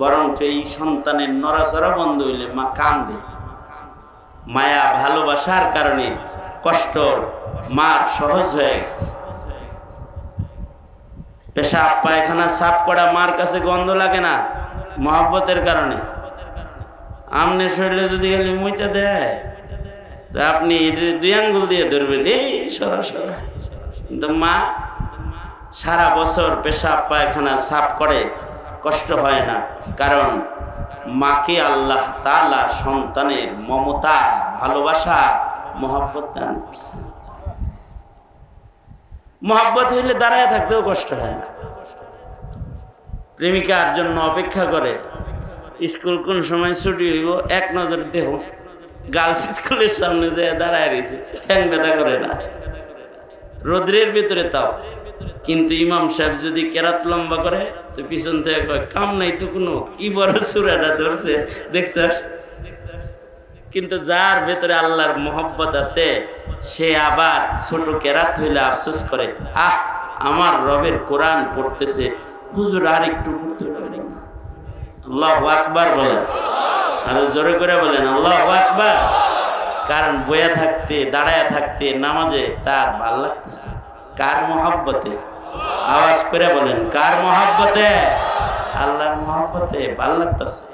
বরঞ্চ এই সন্তানের নড়াচড়া বন্ধ হইলে মা কান্দে মায়া ভালোবাসার কারণে কষ্ট মা সহজ হয়ে গেছে। পেশাব, পায়খানা সাফ করা মার কাছে গন্ধ লাগে না মহাব্বতের কারণে। আমনে শরীরে যদি খালি মুইতে দেয়, তা আপনি দুই আঙ্গুল দিয়ে ধরবেন। এই সরা সরা কিন্তু মা সারা বছর পেশাব, পায়খানা সাফ করে কষ্ট হয় না। কারণ মাকে আল্লাহ তালা সন্তানের মমতা, ভালোবাসা, মহাব্বত দান করছে মহাব্বত হইলে দাঁড়ায় থাকতেও কষ্ট হয় না। প্রেমিকার জন্য অপেক্ষা করে, স্কুল কোন সময় ছুটি হইব, এক নজর দেহ। গার্লস স্কুলের সামনে যে দাঁড়ায় রয়েছে, ঠ্যাং করে না। রোদ্রের ভিতরে তাও। কিন্তু ইমাম সাহেব যদি কেরাত লম্বা করে, তো পিছন থেকে কাম নাই তো কোনো, কি বড় সুরাটা ধরছে, দেখছস? কিন্তু যার ভেতরে আল্লাহর মোহব্বত আছে, সে আবার ছোট কেরাত হইলে আফসোস করে, আহ, আমার রবের কোরআন পড়তেছে। হুজুর আর একটু পড়তে পারি। আল্লাহ আকবার বলেন। আরও জোরে করে বলেন, আল্লাহ আকবার। কারণ বয়া থাকতে, দাঁড়ায় থাকতে, নামাজে তার ভালো লাগতেছে, কার মহাব্বতে? আওয়াজ করে বলেন, কার মহাব্বতে? আল্লাহর মহাব্বতে ভালো লাগতেছে।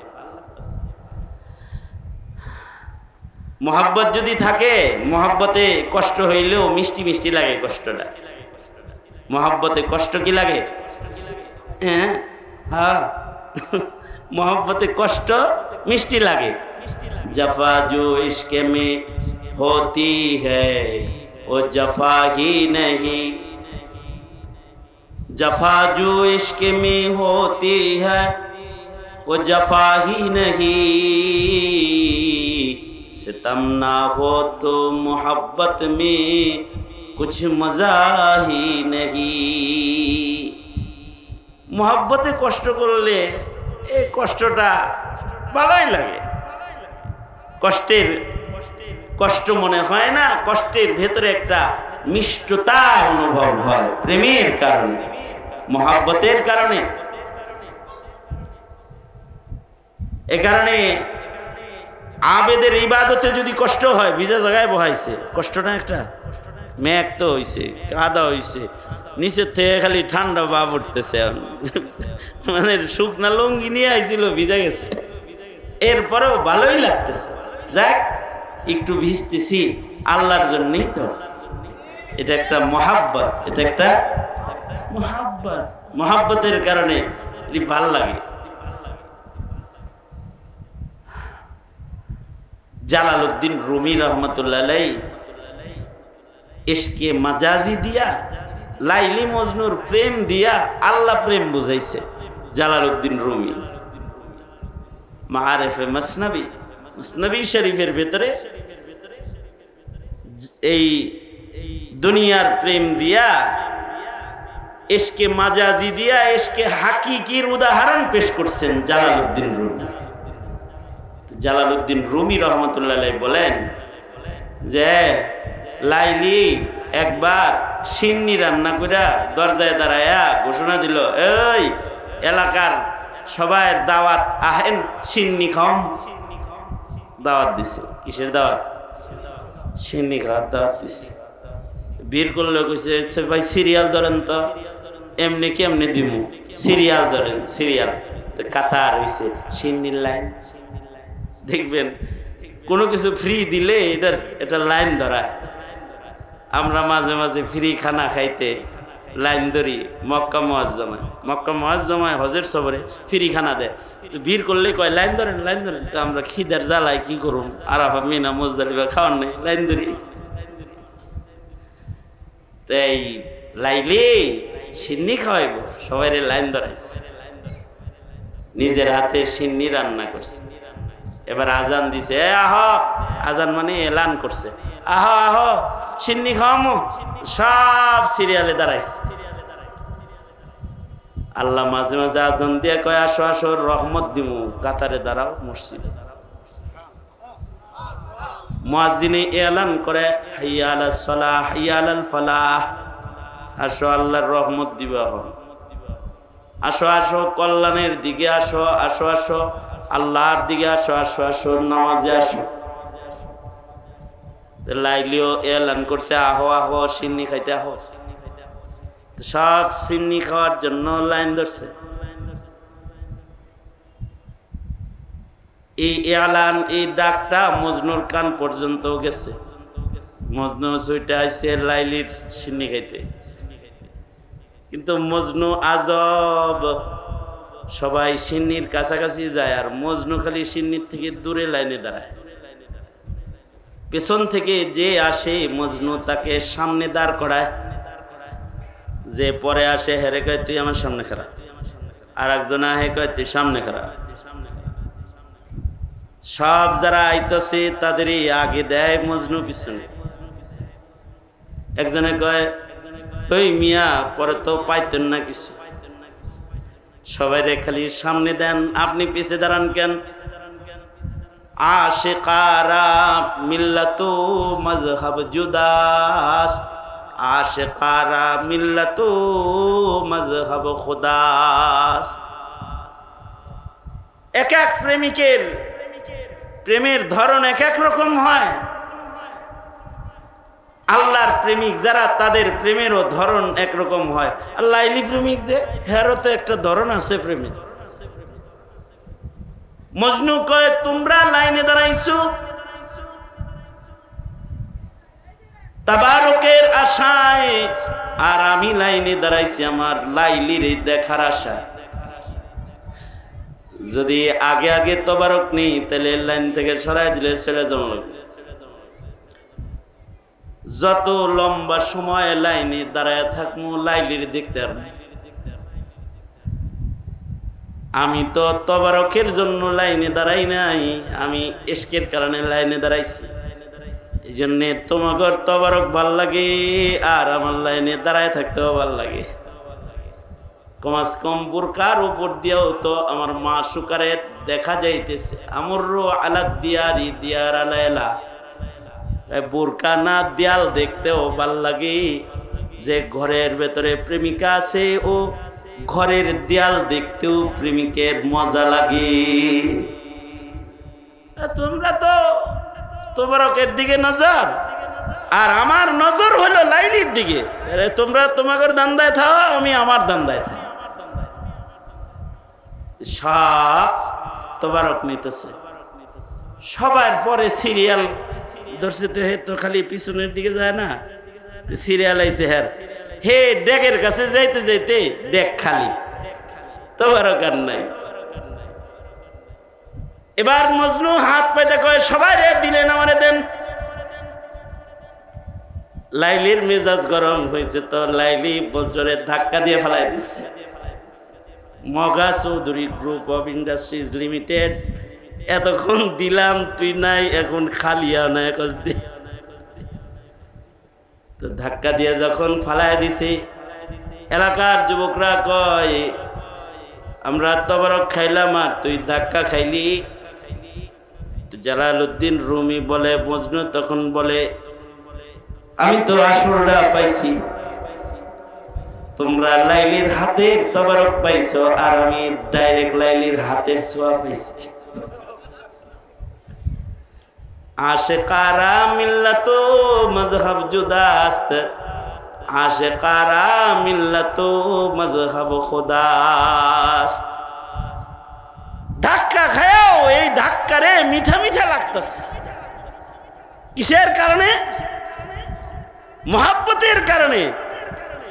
মহাব্বত যদি থাকে, মহাব্বতে কষ্ট হইলেও মিষ্টি মিষ্টি লাগে কষ্টটা। মহাব্বতে কষ্ট কি লাগে? হ্যাঁ? হ্যাঁ। মহাব্বতে কষ্ট, মিষ্টি লাগে। জফা জো ইশকে মে হতি হ্যাঁ ও জফা হি নহীं। जफा जो इश्क में होती है वो जफा ही नहीं सितम ना हो तो मोहब्बत में कुछ मजा ही नहीं মহাব্বতে কষ্ট করলে এই কষ্টটা ভালোই লাগে কষ্টের কষ্ট মনে হয় না কষ্টের ভেতরে একটা মিষ্টতা অনুভব হয়, প্রেমের কারণে, মহাব্বতের কারণে। এ কারণে আবেদের ইবাদতে যদি কষ্ট হয়, ভিজা জায়গায় বহাইছে, কষ্ট না একটা? মেঘ তো হইছে, কাদা হইছে নিচের থেকে খালি ঠান্ডা উঠতেছে এখন। মানে শুকনা লুঙ্গি নিয়ে আইছিল, ভিজা গেছে। এরপরেও ভালোই লাগতেছে। যাক, একটু ভিজতেছি, আল্লাহর জন্যই তো। এটা একটা মহাব্বত, এটা একটা মহাব্বত। মহাব্বতের কারণে এটি ভালো লাগে। জালালউদ্দিন রুমি রহমতুল্লাহ এসকে মাজাজি দিয়া, লাইলি মজনুর প্রেম দিয়া আল্লাহ প্রেম বুঝাইছে, জালালউদ্দিন রুমি। মাহারেফে মসনবী মসনবী শরীফের ভেতরে এই দুনিয়ার প্রেম দিয়া, এসকে মাজাজি দিয়া, এসকে হাকিকির উদাহরণ পেশ করছেন জালালউদ্দিন রুমি। জালালউদ্দিন রুমি রহমতুল্লাহ বলেন যে, লাইলি একবার সিন্নি রান্না কইরা দরজায় দাঁড়ায়া ঘোষণা দিল, এই এলাকার সবাই দাওয়াত আহেন, সিন্নি খাম দাওয়াত দিছে। কিসের দাওয়াত? সিন্নি খাওয়ার দাওয়াত দিছে। বীর করলে কইছে "আচ্ছা ভাই, সিরিয়াল ধরেন তো, এমনি কেমনি দিমু? সিরিয়াল ধরেন, সিরিয়াল। কাতার হইছে, সিন্নির লাইন। দেখবেন, কোনো কিছু ফ্রি দিলে এটার, এটা লাইন ধরায় আমরা মাঝে মাঝে ফ্রি খানা খাইতে লাইন ধরি মক্কা মহাজমায় মক্কা মহাজমায় হজের সবরে ফ্রি খানা দেয়। তো ভিড় করলে কয়, লাইন ধরেন লাইন ধরেন। তো আমরা খিদার জ্বালাই কি করুন আরাফা, মিনা মজদালিবা খাওয়ার নেই, লাইন ধরি। তাই লাইলে, সিন্নি খাওয়াইব। সবাই লাইন ধরাইছে। নিজের হাতে সিন্নি রান্না করছে। এবার আজান দিছে আহ! আজান মানে এলান করছে। আহ আহ! সিন্নি খাওয়ামো। সব সিরিয়ালে দাঁড়াইছে। আল্লাহ মাঝে মাঝে আজান দিয়ে কয়, আসো আসো, রহমত দিমু। কাতারে দাঁড়াও, মসজিদে। মুয়াজ্জিনে এলান করে হাইয়া আলা সলাহ হাইয়া আলাল আসো, আল্লাহর রহমত দিবা হন আসো আসো, কল্যাণের দিকে আসো আসো আসো, আল্লাহর দিকে আসো আসো আসো, নামাজে আসো। লাইলিও এলান করছে, আহো আহো, সিন্নি খাইতে আহো। সব সিন্নি খাওয়ার জন্য লাইন ধরছে। এই এলান এই ডাকটা মজনুর কান পর্যন্ত গেছে। মজনু সুইটা আইসে লাইলির সিন্নি খাইতে। কিন্তু মজনু আজব। সবাই সিন্নির কাছাকাছি যায় আর মজনু খালি সিন্নির থেকে দূরে লাইনে দাঁড়ায়। পেছন থেকে যে আসে মজনু তাকে সামনে দাঁড় করায়। যে পরে আসে হেরে কয়, তুই আমার সামনে খারাপ আর একজন আহে কয়, তুই সামনে খারাপ সব যারা আইতছে তাদেরই আগে দেয় মজনু পিছনে। একজনে কয়, ওই মিয়া, পরে তো পাইতেন না কিছু। সবাই খালি সামনে দেন, আপনি পিছে দাঁড়ান কেন? আশেকারা মিল্লাতু মজহব জুদাস। আশেকারা মিল্লাতু মজহব খুদাস। এক এক প্রেমিকের প্রেমের ধরন এক এক রকম হয়। আল্লাহর প্রেমিক যারা, তাদের প্রেমেরও ধরন একরকম হয়। লাইলি প্রেমিক যে, হেরও তো একটা ধরন আছে প্রেমের। মজনু কয়, তোমরা লাইনে দাঁড়াইছো? তাবারকের আশায়, আর আমি লাইনে দাঁড়াইছি আমার লাইলির দেখার আশায়। যদি আগে আগে তবারক নেই, তাহলে লাইন থেকে সরাই দিলে ছেড়ে জমল যত লম্বা সময় লাইনে দাঁড়ায় থাকব লাইলির দেখতে আর। আমি তো তবারকের জন্য লাইনে দাঁড়াই নাই, আমি এসকের কারণে লাইনে দাঁড়াইছি। এই জন্যে তোমাগর তবারক ভালো লাগে, আর আমার লাইনে দাঁড়ায় থাকতেও ভালো লাগে। কমাস কম বুরকার উপর দিয়েও তো আমার মা সুকারে দেখা যাইতেছে। আমর আলাদ দিয়ারি দিয়ার এই বোরকা না দেয়াল দেখতেও ভালো লাগে যে ঘরের ভেতরে প্রেমিকা আছে ও ঘরের দেয়াল দেখতেও প্রেমিকের মজা লাগে। তোমরা তো তোমরকের দিকে নজর আর আমার নজর হলো লাইলির দিকে। তোমরা তোমাদের দান্দায় থাও, আমি আমার দান্দায় থাকি সব তোবারক নিতেছে। সবার পরে সিরিয়াল ধরছে তো, হে তো খালি পিছনের দিকে যায় না? সিরিয়াল আইছে হ্যার হে ডেকের কাছে যাইতে যাইতে ডেক খালি। তোবারক আর নাই। এবার মজনু হাত পাইতে কয়, সবাই রে, দিলেন আমারে দেন। লাইলির মেজাজ গরম হয়েছে তো, লাইলি বজ্রের ধাক্কা দিয়ে ফেলাই দিচ্ছে Moga Chowdhury group of industries limited. এতক্ষণ দিলাম, তুই নাই, এখন খালিয়া না এখন তো ধাক্কা দিয়ে যখন ফালাই দিছি, এলাকার যুবকরা কয়, আমরা তবরক খাইলাম আর তুই ধাক্কা খাইলি। তো জালালউদ্দিন রুমি বলে, মজনু তখন বলে, আমি তো আসরটা পাইছি। তোমরা লাইলির হাতের তবরক পাইছো আর আমি ডাইরেক্ট লাইলির হাতের ছোঁয়া পাইছি। আশেকারা মিল্লাতো মজহব জুদাস্ত, আশেকারা মিল্লাতো মজহব খুদাস্ত। ধাক্কা খায়াও এই ধাক্কা রে মিঠা মিঠা লাগতেছে। কিসের কারণে? মহাব্বতের কারণে।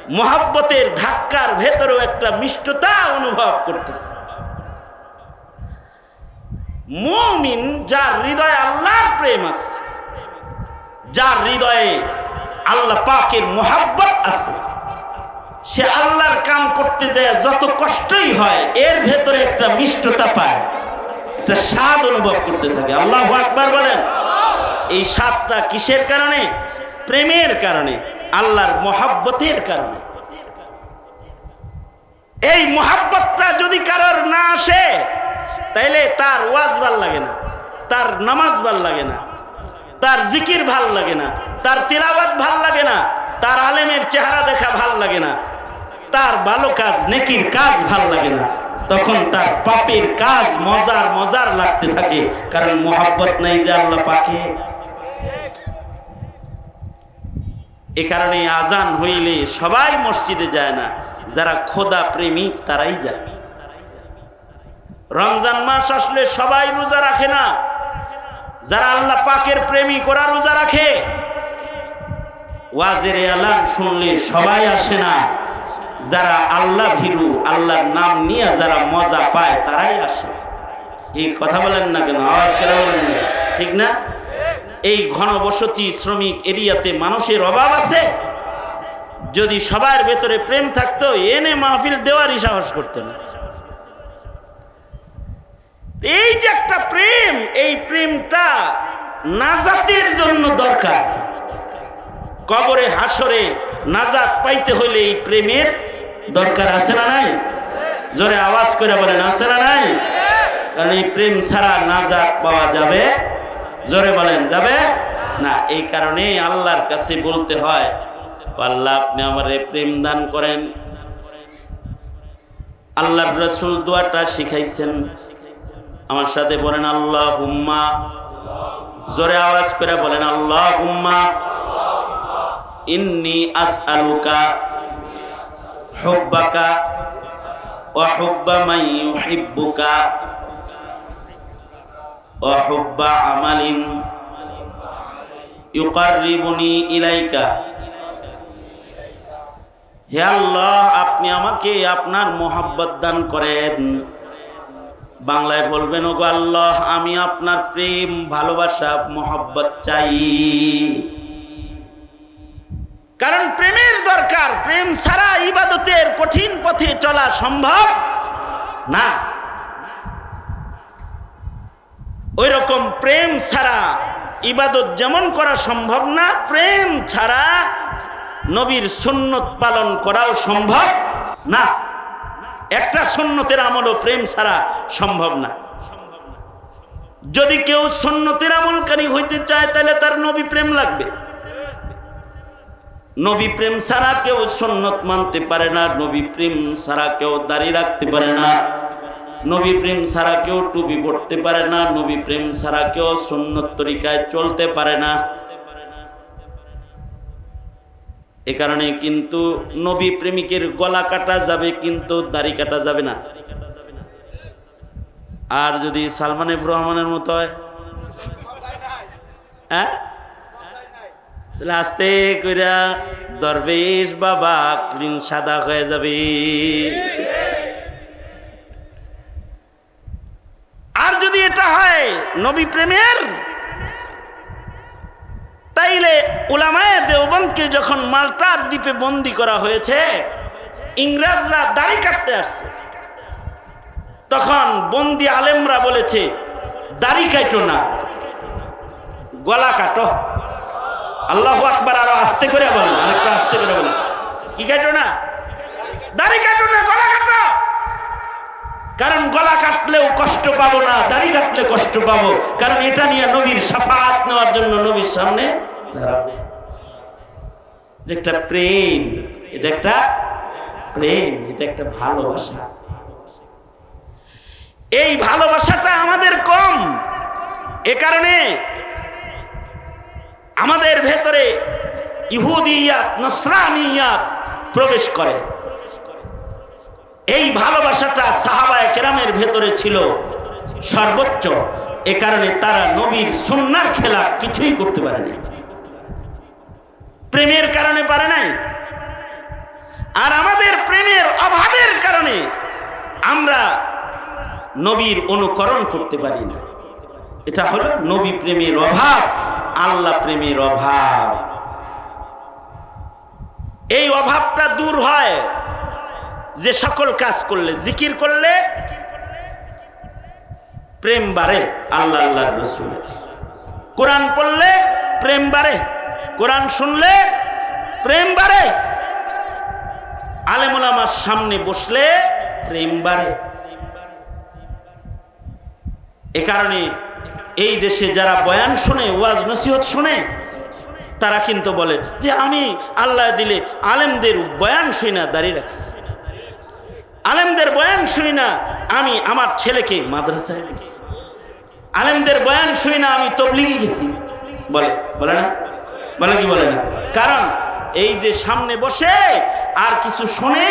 মহাব্বতের ধাক্কার ভেতরেও একটা মিষ্টতা অনুভব করতেছে। মুমিন যার হৃদয়ে আল্লাহর প্রেম আছে, যার হৃদয়ে আল্লাহ পাকের মোহাব্বত আছে, সে আল্লাহর কাম করতে যায় যত কষ্টই হয়, এর ভেতরে একটা মিষ্টতা পায়, একটা স্বাদ অনুভব করতে থাকে। আল্লাহ আকবার বলেন। এই স্বাদটা কিসের কারণে? প্রেমের কারণে। আল্লাহর মোহাব্বতের কারণে। এই মোহাব্বতটা যদি কারোর না আসে, তাইলে তার ওয়াজ ভালো লাগে না, তার নামাজ ভালো লাগে না, তার জিকির ভালো লাগে না, তার তিলাবাত ভালো লাগে না, তার আলেমের চেহারা দেখা ভালো লাগে না, তার ভালো কাজ, নেকির কাজ ভালো লাগে না, তখন তার পাপের কাজ মজার মজার লাগতে থাকে, কারণ মোহাব্বত নাই যে আল্লাহ পাকে। এ কারণে আজান হইলে সবাই মসজিদে যায় না, যারা খোদা প্রেমিক তারাই যায়। রমজান মাস আসলে সবাই রোজা রাখে না, যারা আল্লাহ পাকের প্রেমিক ওরা রোজা রাখে। ওয়াজের আলান শুনলে সবাই আসে না, যারা আল্লাহ ভিরু, আল্লাহর নাম নিয়ে যারা মজা পায় তারাই আসে। এই কথা বলেন না কেন? আওয়াজ করে বলেন না ঠিক না? এই ঘনবসতি শ্রমিক এরিয়াতে মানুষের অভাব আছে? যদি সবার ভেতরে প্রেম থাকতো, এনে মাহফিল দেওয়ারই সাহস করতে না। এই যে একটা প্রেম, এই প্রেমটা নাজাতের জন্য দরকার। কবরে হাসরে নাজাত পাইতে হলে এই প্রেমের দরকার আছে না নাই? জোরে আওয়াজ করে বলেন, আছে না নাই? কারণ এই প্রেম ছাড়া নাজাত পাওয়া যাবে জোরে বলেন, যাবে? না, এই কারণে আল্লাহর কাছে বলতে হয়, আল্লাহ আপনি আমার প্রেম দান করেন। আল্লাহর রসুল দোয়াটা শিখাইছেন। আমার সাথে বলেন আল্লাহ হুম্মা জোরে আওয়াজ করে বলেন আল্লাহ হুম্মা ইন্নি আসআলুকা হুব্বাকা ওয়া হুব্বা মান ইউহিব্বুকা। হুব্বা আমালিন ইউকাররিবুনি ইলাইকা। হে আল্লাহ, আপনি আমাকে আপনার মোহাব্বত দান করেন। বাংলায় বলবেন ও আল্লাহ, আমি আপনার প্রেম, ভালোবাসা, মোহাব্বত চাই। কারণ প্রেমের দরকার, প্রেম ছাড়া ইবাদতের কঠিন পথে চলা সম্ভব না। ওই রকম প্রেম ছাড়া ইবাদত যেমন করা সম্ভব না, প্রেম ছাড়া নবীর সুন্নত পালন করাও সম্ভব না। একটা সুন্নতের আমলও প্রেম ছাড়া সম্ভব না। যদি কেউ সুন্নতের আমলকারী হইতে চায়, তাহলে তার নবী প্রেম লাগবে। নবী প্রেম ছাড়া কেউ সন্নত মানতে পারে না, নবী প্রেম ছাড়া কেউ দাঁড়িয়ে রাখতে পারে না। নবী প্রেম ছাড়া কেউ টুপি পড়তে পারে না, নবী প্রেম ছাড়া কেউ সন্ন্যত তরিকায় চলতে পারে না। এ কারণে কিন্তু নবী প্রেমিকের গলা কাটা যাবে কিন্তু দাড়ি কাটা যাবে না। আর যদি সালমান রহমানের মতো হয়? হ্যাঁ? তাহলে আস্তে কইরা দরবেশ বাবা ক্রিন সাদা হয়ে যাবে আর যদি এটা হয় নবী প্রেমের, তাইলে উলামায়ে দেওবন্দকে যখন মাল্টার দ্বীপে বন্দি করা হয়েছে, ইংরেজরা দাড়ি কাটতে আসছে। তখন বন্দি আলেমরা বলেছে, দাড়ি কাটো না, গলা কাটো। আল্লাহ আকবার আরও আস্তে করে বলেন, আরেকটা আস্তে করে বলেন। কি কাটো না? দাড়ি কাটো না, গলা কাটো কারণ গলা কাটলেও কষ্ট পাবো না, দাড়ি কাটলে কষ্ট পাবো। কারণ এটা নিয়ে নবীর সাফাত নেওয়ার জন্য নবীর সামনে একটা প্রেম, এটা একটা প্রেম, এটা একটা ভালোবাসা। এই ভালোবাসাটা আমাদের কম, এ কারণে আমাদের ভেতরে ইহুদিয়াত, নসরানিয়াত প্রবেশ করে। এই ভালোবাসাটা সাহাবায় কেরামের ভেতরে ছিল সর্বোচ্চ। এ কারণে তারা নবীর সন্ন্যার খেলা কিছুই করতে পারেনি। প্রেমের কারণে পারে নাই। আর আমাদের প্রেমের অভাবের কারণে আমরা নবীর অনুকরণ করতে পারি না। এটা হলো নবী প্রেমের অভাব, আল্লাহ প্রেমের অভাব। এই অভাবটা দূর হয় যে সকল কাজ করলে, জিকির করলে প্রেম বাড়ে আল্লাহ আল্লাহ রসুল। কোরআন পড়লে প্রেম বাড়ে কোরআন শুনলে প্রেম বাড়ে আলেমুল আমার সামনে বসলে প্রেম বাড়ে এ কারণে এই দেশে যারা বয়ান শুনে, ওয়াজ নসিহত শুনে, তারা কিন্তু বলে যে আমি আল্লাহ দিলে আলেমদের বয়ান শুই না দাঁড়িয়ে রাখছি। আলেমদের বয়ান শুনি না, আমি আমার ছেলেকে মাদ্রাসায় দিছি আলেমদের বয়ান শুনি না, আমি তবলিগে গেছি। বলে বলে না? বলে কি বলে না? কারণ এই যে সামনে বসে আর কিছু শোনে,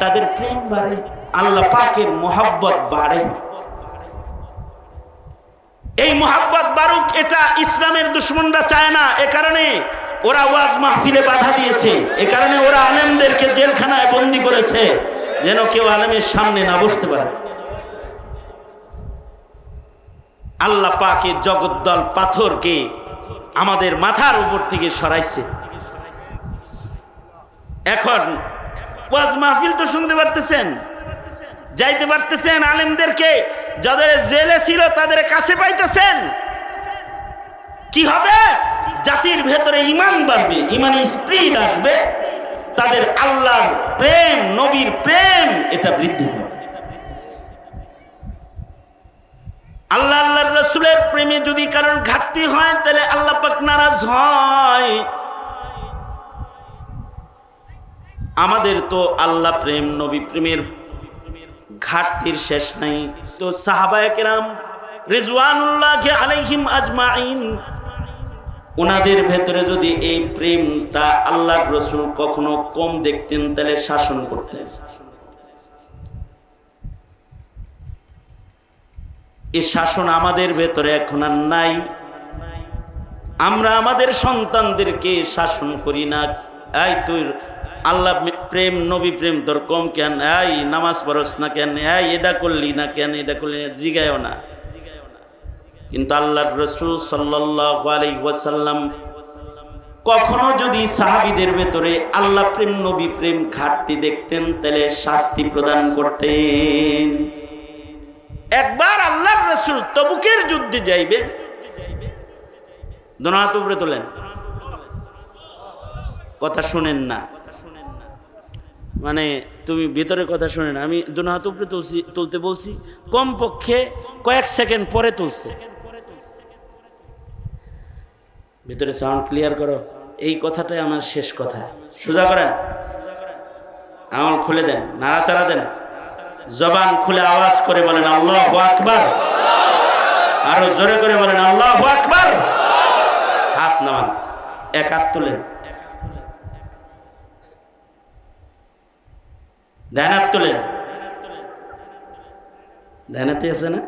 তাদের প্রেম বাড়ে, আল্লাহ পাকের মোহাব্বত বাড়ে। এই মোহাব্বত বারুক এটা ইসলামের দুশ্মনরা চায় না, এ কারণে ওরা ওয়াজ মাহফিলে বাধা দিয়েছে, এ কারণে ওরা আলেমদেরকে জেলখানায় বন্দি করেছে। যেন কেউ আলেমের সামনে না বসতে পারে। আল্লাহ পাকে জগদ্দল পাথরকে আমাদের মাথার উপর থেকে সরাইছে। এখন ওয়াজ মাহফিল তো শুনতে পারতেছেন? যাইতে পারতেছেন আলেমদেরকে? যাদের জেলে ছিল তাদের কাছে পাইতেছেন? কি হবে? জাতির ভেতরে ইমান বাড়বে, ইমানি স্প্রিট আসবে। তাদের আল্লাহর প্রেম, নবীর প্রেম, এটা বৃদ্ধি পাবে আল্লাহ আল্লাহর রসুলের প্রেমে যদি কারোর ঘাটতি হয়, তাহলে আল্লাহ পাক নারাজ হয়। আমাদের তো আল্লাহ প্রেম, নবী প্রেমের ঘাটতির শেষ নাই। তো সাহাবায়কেরাম রিজওয়ানুল্লাহ আলাইহিম আজমাইন ওনাদের ভেতরে যদি এই প্রেমটা আল্লাহর রসুল কখনো কম দেখতেন, তাহলে শাসন করতেন। এই শাসন আমাদের ভেতরে এখন আর নাই। আমরা আমাদের সন্তানদেরকে শাসন করি না। এই তুই আল্লাহ প্রেম, নবী প্রেম তোর কম কেন? এই নামাজ পড়স না কেন? এই এটা করলি না কেন? এটা করলি না জিগায়ও না। কিন্তু আল্লাহর রসুল সাল্লাম কখনো যদি সাহাবিদের ভেতরে আল্লাহ প্রেম, নবী প্রেম ঘাটতি দেখতেন, তাহলে শাস্তি প্রদান করতেন। একবার আল্লাহর রসুল তবুকের যুদ্ধে যাইবে। দোনাহাত উপরে তোলেন। কথা শুনেন না। মানে তুমি ভিতরে কথা শুনে না। আমি দোনাহাত উপরে তুলছি, তুলতে বলছি। কমপক্ষে কয়েক সেকেন্ড পরে তুলছে। ভিতরে সাউন্ড ক্লিয়ার করো। এই কথাটাই আমার শেষ কথা। সোজা করেন। আমল খুলে দেন, নাড়াচাড়া দেন। জবান খুলে আওয়াজ করে বলেন, আল্লাহ আকবার। আরও জোরে করে বলেন, আল্লাহ আকবার। হাত নামান, এক হাত তুলেন। ডান হাত তুলেন। ডান হাতে আছে না?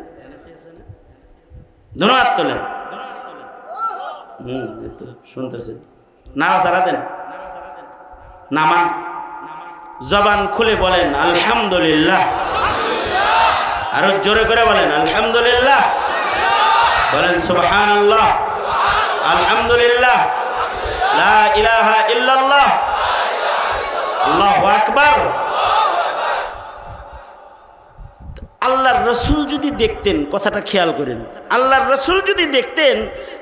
দুনো হাত তোলেন। হুম শুনতেছেন চাড়া দেন। নামান জবান খুলে বলেন, আলহামদুলিল্লাহ। আরও জোরে করে বলেন, আলহামদুলিল্লাহ। বলেন সুবহান আল্লাহ আলহামদুলিল্লাহ ইলাহা ইল্লাল্লাহ। আল্লাহু আকবার। আল্লাহর রসুল যদি দেখতেন, কথাটা খেয়াল করেন। আল্লাহর রসুল যদি দেখতেন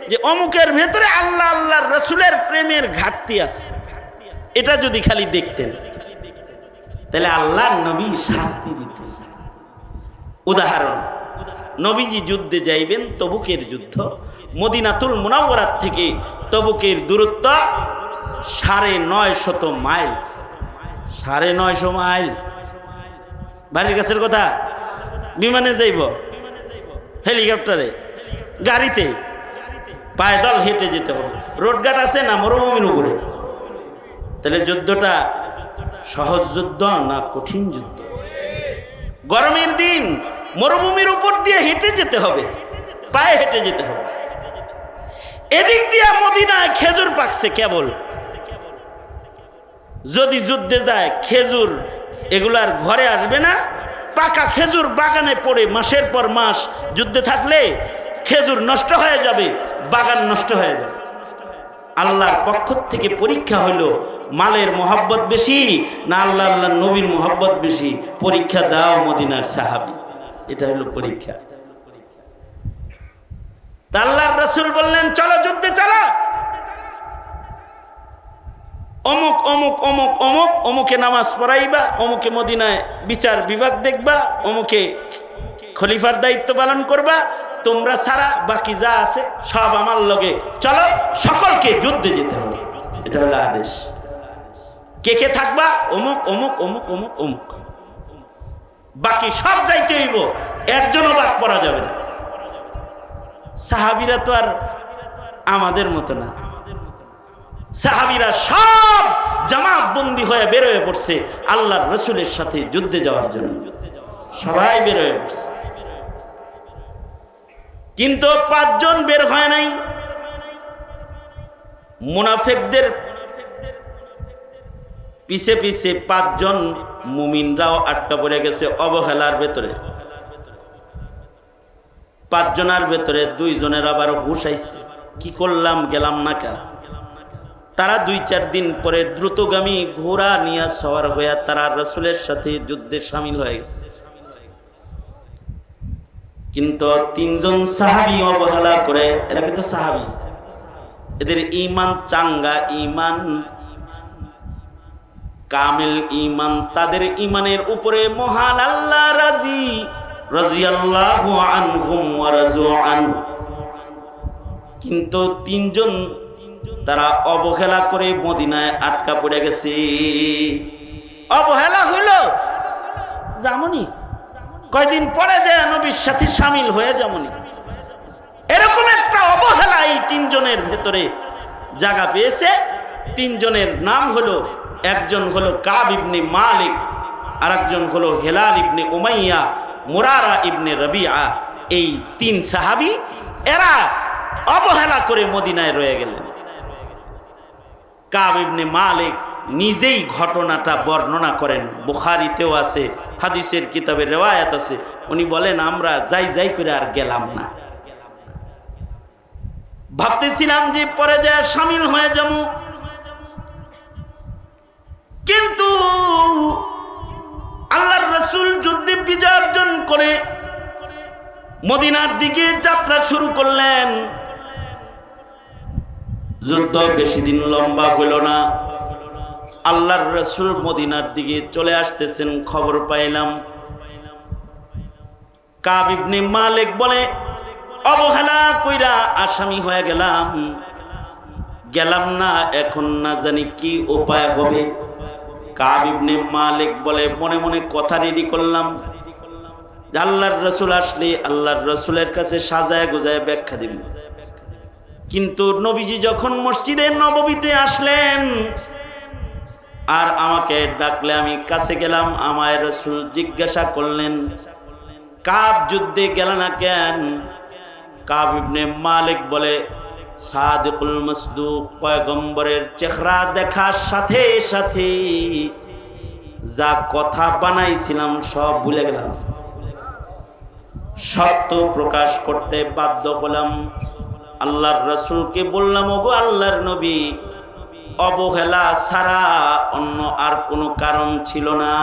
যে অমুকের ভেতরে আল্লাহ আল্লাহর রসুলের প্রেমের ঘাটতি আছে, এটা যদি খালি দেখতেন, তাহলে আল্লাহর নবী শাস্তি দিতেন। উদাহরণ, নবীজি যুদ্ধে যাইবেন, তবুকের যুদ্ধ, মদিনাতুল মুনাওয়ারাত থেকে তবুকের দূরত্ব সাড়ে নয় শত মাইল। সাড়ে নয়শো মাইল। বাড়ির কাছের কথা? বিমানে যাইব। হেলিকপ্টারে। গাড়িতে। পায়দল হেঁটে যেতে হবে। রোডঘাট আছে না মরুভূমির উপরে? তাহলে যুদ্ধটা সহজ যুদ্ধ না কঠিন যুদ্ধ? গরমের দিন মরুভূমির উপর দিয়ে হেঁটে যেতে হবে। পায়ে হেঁটে যেতে হবে। এদিক দিয়ে মদিনায় খেজুর পাকছে কেবল। যদি যুদ্ধে যায় খেজুর এগুলার ঘরে আসবে না? পাকা খেজুর বাগানে পড়ে মাসের পর মাস, যুদ্ধে থাকলে খেজুর নষ্ট হয়ে যাবে, বাগান নষ্ট হয়ে যাবে। আল্লাহর পক্ষ থেকে পরীক্ষা হইল, মালের মোহাব্বত বেশি না আল্লাহ আল্লাহ নবীর মোহাব্বত বেশি? পরীক্ষা দাও মদিনার সাহাবি। এটা হলো পরীক্ষা। আল্লাহর রসুল বললেন, চলো যুদ্ধে, চলো। অমুক অমুক অমুক অমুক, অমুকে নামাজ পড়াইবা, অমুকে মদিনায় বিচার বিভাগ দেখবা, অমুকে খলিফার দায়িত্ব পালন করবা, তোমরা ছাড়া বাকি যা আছে সব আমার লগে। চলো সকলকে যুদ্ধে যেতে হবে। এটা হলো আদেশ। কে কে থাকবা? অমুক অমুক অমুক অমুক অমুক। বাকি সব যাইতে হইব। একজনও বাদ পড়া যাবে না। সাহাবিরা তো আর আমাদের মতো না। সাহাবিরা সব জামাত বন্দি হয়ে বের হয়ে পড়ছে আল্লাহর রসুলের সাথে যুদ্ধে যাওয়ার জন্য। সবাই বের হয়ে পড়ছে। কিন্তু পাঁচজন বের হয় নাই। মুনাফেকদের পিছে পিছে পাঁচজন মুমিনরাও আটকা পড়ে গেছে অবহেলার ভেতরে। পাঁচজনের ভেতরে দুইজনের আবার হুশ আইছে, কি করলাম, গেলাম না কা? তারা দুই চার দিন পরে দ্রুতগামী ঘোড়া নিয়ে সওয়ার হইয়া তারা রসুলের সাথে যুদ্ধে সামিল হয়ে গেছে। কিন্তু তিনজন সাহাবি অবহেলা করে, এরা কিন্তু সাহাবি। এদের ইমান চাঙ্গা ইমান কামেল ইমান তাদের ইমানের উপরে মহান আল্লাহ রাজি। আনহুম রাজু আনহু। কিন্তু তিনজন তারা অবহেলা করে মদিনায় আটকা পড়ে গেছে। অবহেলা হইল যেমনই কয়দিন পরে যে নবীর সাথে সামিল হয়ে যেমনই এরকম একটা অবহেলা এই তিনজনের ভেতরে জায়গা পেয়েছে। তিনজনের নাম হলো, একজন হলো কাব ইবনে মালিক আর একজন হলো Hilal ibn Umayya, Murara ibn Rabia এই তিন সাহাবি, এরা অবহেলা করে মদিনায় রয়ে গেলেন। কাব ইবনে মালিক নিজেই ঘটনাটা বর্ণনা করেন। বুখারিতেও আছে, হাদিসের কিতাবে রেওয়ায়াত আছে। উনি বলেন, আমরা যাই যাই করে আর গেলাম না। ভাবতেছিলাম যে পরে যায় সামিল হয়ে যাব। কিন্তু আল্লাহর রসুল যুদ্ধে বিজয় অর্জন করে মদিনার দিকে যাত্রা শুরু করলেন। যুদ্ধ বেশি দিন লম্বা হইল না। আল্লাহর রসুল মদিনার দিকে চলে আসতেছেন, খবর পাইলাম। কাব ইবনে মালিক বলে, অবহেলা কইরা আসামি হয়ে গেলাম। গেলাম না, এখন না জানি কি উপায় হবে। কাব ইবনে মালিক বলে, মনে মনে কথা রেডি করলাম। আল্লাহর রসুল আসলে আল্লাহর রসুলের কাছে সাজায় গোজায় ব্যাখ্যা দিব। কিন্তু নবীজি যখন মসজিদে নববীতে আসলেন, আর আমাকে ডাকলে আমি কাছে গেলাম, আমায় রসুল জিজ্ঞাসা করলেন, কাব যুদ্ধে গেল না কেন? কাব ইবনে মালিক বলে, সাদিকুল মসদুক পয়গম্বরের চেহারা দেখার সাথে সাথে যা কথা বানাইছিলাম সব ভুলে গেলাম। সত্য প্রকাশ করতে বাধ্য হলাম। আল্লাহর রসুলকে বললাম, ওগো আল্লাহর নবী, অবহেলা ছাড়া অন্য আর কোনো কারণ ছিল না।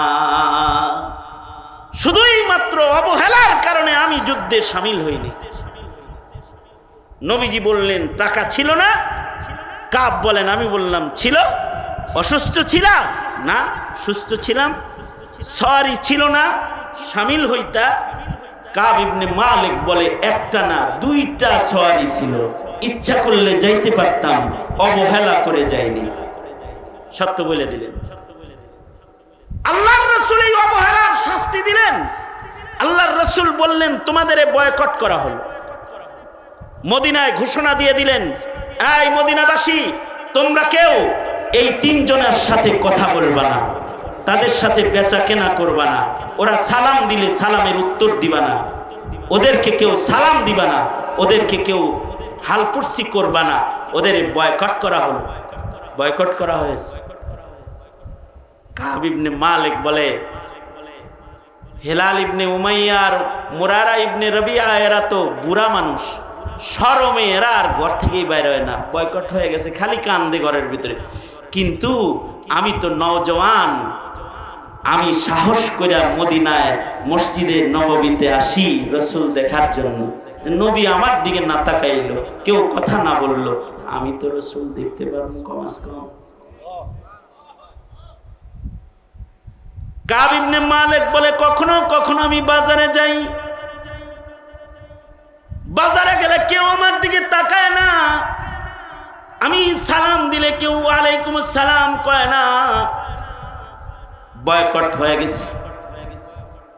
শুধুই মাত্র অবহেলার কারণে আমি যুদ্ধে সামিল হইনি। নবীজি বললেন, টাকা ছিল না? কাপ বলেন, আমি বললাম, ছিল। অসুস্থ ছিলাম? না, সুস্থ ছিলাম। সরি, ছিল না। সামিল হইতা। কাব ইবনে মালিক বলে, একটা না, দুইটা সওয়ারি ছিল। ইচ্ছা করলে যাইতে পারতাম, অবহেলা করে যাইনি। সত্য বলে দিলেন। আল্লাহর রসুল এই অবহেলার শাস্তি দিলেন। আল্লাহর রসুল বললেন, তোমাদের বয়কট করা হলো। মদিনায় ঘোষণা দিয়ে দিলেন, এই মদিনাবাসী, তোমরা কেউ এই তিনজনের সাথে কথা বলবা না। তাদের সাথে বেচা কেনা করবা না। ওরা সালাম দিলে সালামের উত্তর দিবা না। ওদেরকে কেউ সালাম দিবা না। ওদেরকে কেউ হালপুরসি করবা না। ওদের বয়কট করা হলো। বয়কট করা হয়েছে। কাব ইবনে মালিক বলে, হেলাল ইবনে উমাইয়ার মুরারা ইবনে রবিয়া, এরা তো বুড়া মানুষ। সরমে এরা আর ঘর থেকেই বাইরে হয় না। বয়কট হয়ে গেছে, খালি কান্দে ঘরের ভিতরে। কিন্তু আমি তো নওজওয়ান আমি সাহস করে মদিনায় মসজিদে নববীতে আসি রসুল দেখার জন্য। নবী আমার দিকে না তাকাইলো, কেউ কথা না বলল। আমি তো রসুল দেখতে পারব কমাস কম। কাব ইবনে মালিক বলে, কখনো কখনো আমি বাজারে যাই। বাজারে গেলে কেউ আমার দিকে তাকায় না। আমি সালাম দিলে কেউ আলাইকুম সালাম কয় না। বয়কট হয়ে গেছে।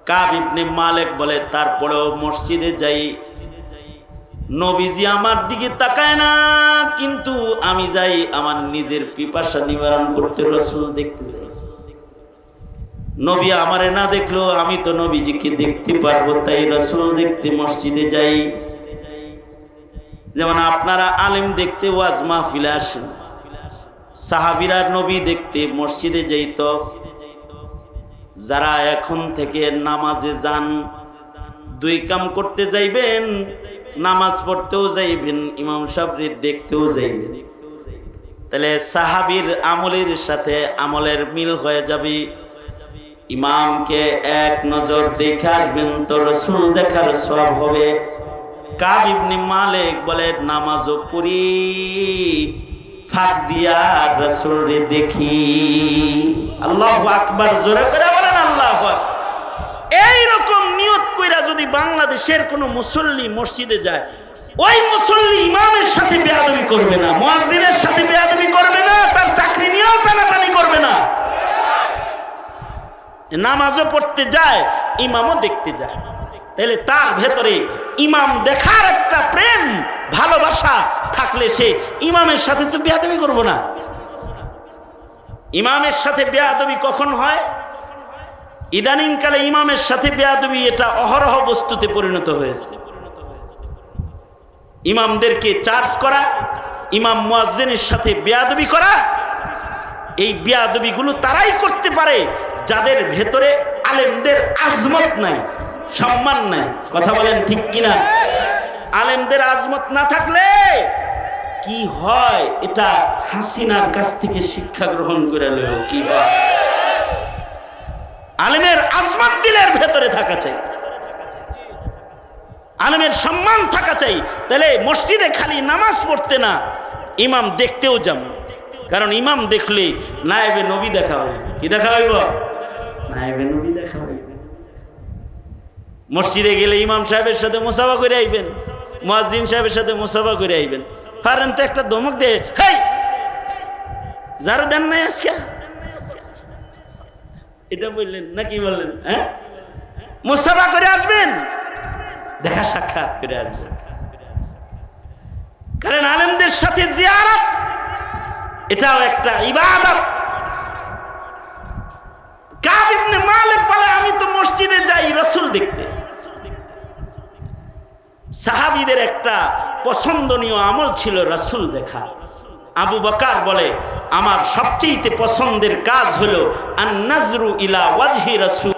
কাব ইবনে মালিক বলে, তারপরেও মসজিদে যাই। নবীজি আমার দিকে তাকায় না, কিন্তু আমি যাই আমার নিজের পিপাসা নিবারণ করতে রসুল দেখতে যাই। নবী আমারে না দেখল, আমি তো নবীজিকে দেখতে পারব, তাই রসুল দেখতে মসজিদে যাই। যেমন আপনারা আলেম দেখতে ওয়াজ মাহফিলে আসেন, সাহাবিরা নবী দেখতে মসজিদে যাইত। যারা এখন থেকে নামাজে যান, দুই কাম করতে যাইবেন, নামাজ পড়তেও যাইবেন, ইমাম সাহেবের দেখতেও যাইবেন। তাহলে সাহাবির আমলের সাথে আমলের মিল হয়ে যাবে। ইমামকে এক নজর দেখে আসবেন, তো রসুল দেখার সব হবে। কাব ইবনে মালিক বলে নামাজও পড়ি। ফাঁক দিয়া রসুল রে দেখি। আল্লাহ আকবার, জোরে করে বলেন আল্লাহ এই রকম নিয়ত কইরা যদি বাংলাদেশের কোনো মুসল্লি মসজিদে যায়, ওই মুসল্লি ইমামের সাথে বেয়াদবি করবে না, মুয়াজ্জিনের সাথে বেয়াদবি করবে না, তার চাকরি নিয়েও টানাটানি করবে না। নামাজও পড়তে যায়, ইমামও দেখতে যায়। তাহলে তার ভেতরে ইমাম দেখার একটা প্রেম ভালোবাসা থাকলে সে ইমামের সাথে তো বেয়াদবি করব না। ইমামের সাথে বেয়াদবি কখন হয়? ইদানিংকালে ইমামের সাথে বেয়াদবি এটা অহরহ বস্তুতে পরিণত হয়েছে। ইমামদেরকে চার্জ করা, ইমাম মুয়াজ্জিনের সাথে বেয়াদবি করা, এই বেয়াদবিগুলো তারাই করতে পারে যাদের ভেতরে আলেমদের আজমত নাই, সম্মান নাই। কথা বলেন ঠিক কিনা? আলেমদের আজমত না থাকলে কি হয়? এটা হাসিনার কাছ থেকে শিক্ষা গ্রহণ করে লেও কি হয়? আলেমের আজমত দিলের ভেতরে থাকা চাই। আলেমের সম্মান থাকা চাই। তাহলে মসজিদে খালি নামাজ পড়তে না, ইমাম দেখতেও যাব কারণ ইমাম দেখলে নায়েবে নবী দেখা হইবে কি দেখা হইব? নায়েবে নবী দেখা হইবে। মসজিদে গেলে ইমাম সাহেবের সাথে মুসাফা করে আইবেন। মুয়াজ্জিন সাহেবের সাথে মুসাফা করে আইবেন। পারেন তো একটা ধমক দে হেই যারও দেন নাই আজকে? এটা বললেন, নাকি বললেন হ্যাঁ? মুসাফা করে আসবেন? দেখা সাক্ষাৎ করে আসবেন। কারণ আলেমদের সাথে জিয়ারত, এটাও একটা ইবাদত। কাব ইবনে মালিক বলে, আমি তো মসজিদে যাই রসুল দেখতে। সাহাবিদের একটা পছন্দনীয় আমল ছিল রাসুল দেখা। আবু বকার বলে, আমার সবচেয়ে পছন্দের কাজ হলো আন্নাজরু ইলা ওয়াজহি রসুল